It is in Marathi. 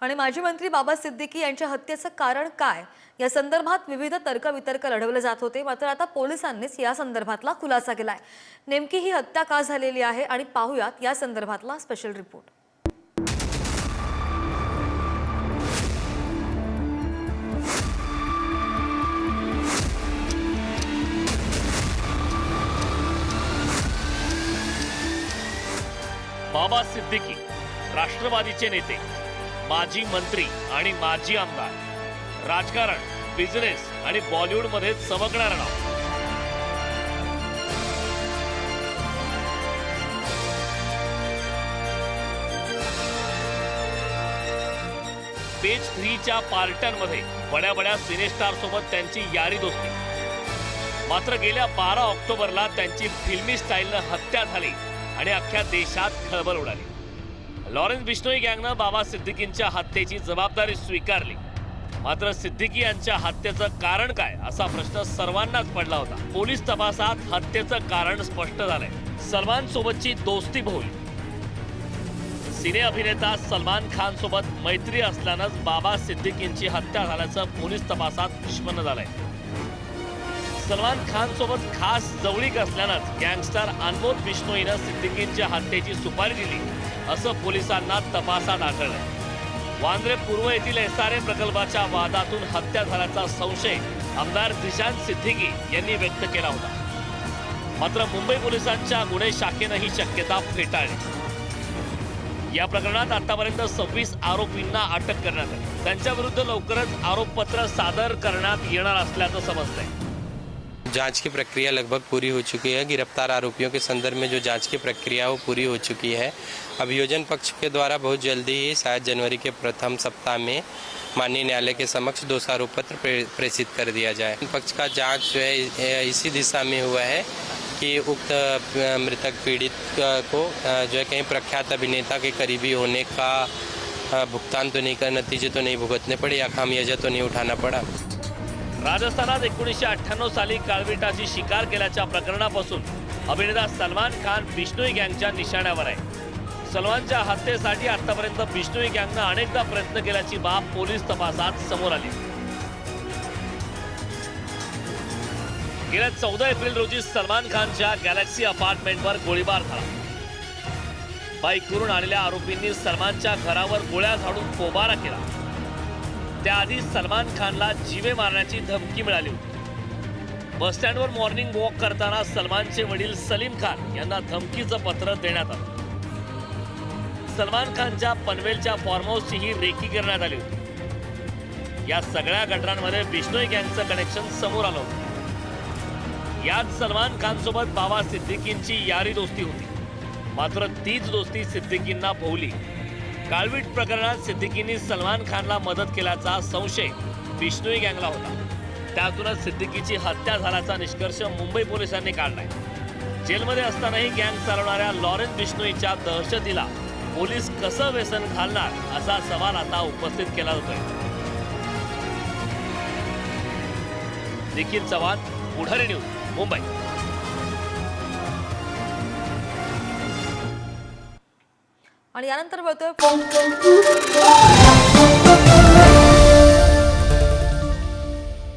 आणि माजी मंत्री बाबा सिद्दीकी यांच्या हत्येचं कारण काय? या संदर्भात विविध तर्कवितर्क लढवले जात होते. मात्र आता पोलिसांनीच या संदर्भातला खुलासा केलाय. नेमकी ही हत्या का झालेली आहे? आणि पाहूयात या संदर्भातला स्पेशल रिपोर्ट बाबा सिद्दीकी राष्ट्रवादीचे नेते. माजी मंत्री आणि माजी आमदार. राजकारण बिझनेस आणि बॉलिवूडमध्ये चमकणारं नाव. पेज थ्रीच्या पार्ट्यांमध्ये बड्या बड्या सिनेस्टार सोबत त्यांची यारी दोस्ती. मात्र गेल्या बारा ऑक्टोबरला त्यांची फिल्मी स्टाईलनं हत्या झाली आणि अख्ख्या देशात खळबळ उडाली. लॉरेन्स बिश्नोई गँगनं बाबा सिद्दीकींच्या हत्येची जबाबदारी स्वीकारली. मात्र सिद्दीकी यांच्या हत्येचं कारण काय असा प्रश्न सर्वांनाच पडला होता. पोलीस तपासात हत्येचं कारण स्पष्ट झालंय. सलमान सोबतची दोस्ती भोवली. सिने अभिनेता सलमान खान सोबत मैत्री असल्यानंच बाबा सिद्दीकींची हत्या झाल्याचं पोलीस तपासात निष्पन्न झालंय. सलमान खानसोबत खास जवळीक असल्यानंच गँगस्टर अनमोल बिश्नोईनं सिद्दीकींच्या हत्येची सुपारी दिली असं पोलिसांना तपासात आढळलं. वांद्रे पूर्व येथील एस आर प्रकल्पाच्या वादातून हत्या झाल्याचा संशय आमदार दिशांत सिद्दीकी यांनी व्यक्त केला होता. मात्र मुंबई पोलिसांच्या गुन्हे शाखेनं ही शक्यता फेटाळली. या प्रकरणात आतापर्यंत सव्वीस आरोपींना अटक करण्यात आली. त्यांच्याविरुद्ध लवकरच आरोपपत्र सादर करण्यात येणार असल्याचं समजतंय. जाँच की प्रक्रिया लगभग पूरी हो चुकी है। गिरफ़्तार आरोपियों के संदर्भ में जो जाँच की प्रक्रिया वो पूरी हो चुकी है। अभियोजन पक्ष के द्वारा बहुत जल्दी ही शायद जनवरी के प्रथम सप्ताह में माननीय न्यायालय के समक्ष दोषारोप पत्र प्रेषित कर दिया जाए। पक्ष का जाँच जो है इसी दिशा में हुआ है कि उक्त मृतक पीड़ित को जो है कहीं प्रख्यात अभिनेता के करीबी होने का भुगतान तो नहीं कर, नतीजे तो नहीं भुगतने पड़े या खामियाजा तो नहीं उठाना पड़ा। राजस्थानात एकोणीसशे अठ्ठ्याण्णव साली काळविटाची शिकार केल्याच्या प्रकरणापासून अभिनेता सलमान खान बिश्नोई गँगच्या निशाण्यावर आहे. सलमानच्या हत्येसाठी आतापर्यंत बिश्नोई गँगनं अनेकदा प्रयत्न केल्याची बाब पोलीस तपासात समोर आली. गेल्या चौदा एप्रिल रोजी सलमान खानच्या गॅलेक्सी अपार्टमेंटवर गोळीबार झाला. बाईकवरून आलेल्या आरोपींनी सलमानच्या घरावर गोळ्या झाडून पोबारा केला. त्याआधी सलमान खानला जीवे मारण्याची धमकी मिळाली होती. बसस्टँडवर मॉर्निंग वॉक करताना सलमानचे वडील सलीम खान यांना धमकीचं पत्र देण्यात आलं. सलमान खानच्या पनवेलच्या फार्म रेखी रेकी करण्यात आली होती. या सगळ्या घटनांमध्ये बिश्नोई गँगचं कनेक्शन समोर आलं होतं. यात सलमान खानसोबत बाबा सिद्दीकींची यारी दोस्ती होती. मात्र तीच दोस्ती सिद्दीकींना भोवली. काळवीट प्रकरणात सिद्दीकींनी सलमान खानला मदत केल्याचा संशय बिष्णोई गँगला होता. त्यातूनच सिद्दीकीची हत्या झाल्याचा निष्कर्ष मुंबई पोलिसांनी काढलाय. जेलमध्ये असतानाही गँग चालवणाऱ्या लॉरेन्स बिष्णोईच्या दहशतीला पोलीस कसं व्यसन घालणार असा सवाल आता उपस्थित केला जातोय. निखिल चव्हाण पुढारी न्यूज मुंबई. आणि यानंतर बोलतोय